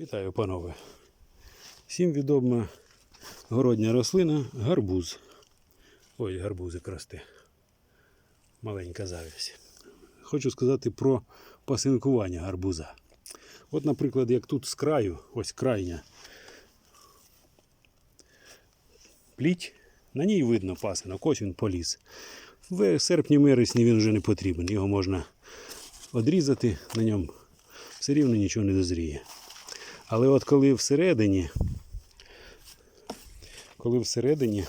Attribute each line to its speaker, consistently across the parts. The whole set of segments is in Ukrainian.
Speaker 1: Вітаю, панове. Всім відома городня рослина гарбуз. Ой, гарбузик росте. Маленька завість. Хочу сказати про пасинкування гарбуза. От, наприклад, як тут з краю, ось крайня пліть, на ній видно пасинок, ось він поліз. В серпні-вересні він вже не потрібен. Його можна одрізати, на ньому все рівно нічого не дозріє. Але от коли всередині, коли всередині,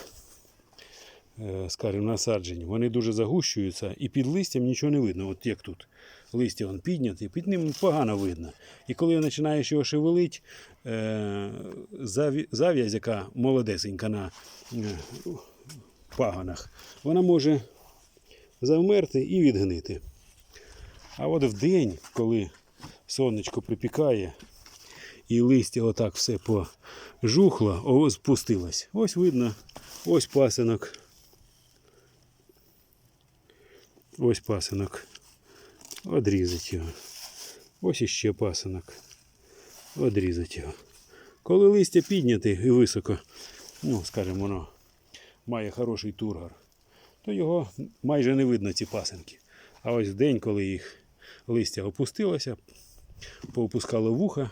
Speaker 1: е, скажімо, насаджень, вони дуже загущуються і під листям нічого не видно. От як тут. Листя вон підняті, під ним погано видно. І коли починаєш його шевелить, е, зав'язь, яка молодесенька на е, паганах, вона може завмерти і відгнити. А от в день, коли сонечко припікає, і листя отак все пожухло, спустилось. Ось видно, ось пасинок. Ось пасинок. Одрізати його. Ось іще пасинок. Одрізати його. Коли листя підняте і високо, ну, скажімо, воно має хороший тургор, то його майже не видно ці пасинки. А ось в день, коли їх листя опустилося, поопускало вуха,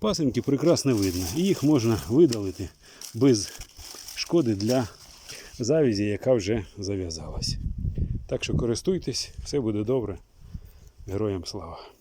Speaker 1: пасинки прекрасно видно. І їх можна видалити без шкоди для завізі, яка вже зав'язалась. Так що користуйтесь, все буде добре. Героям слава!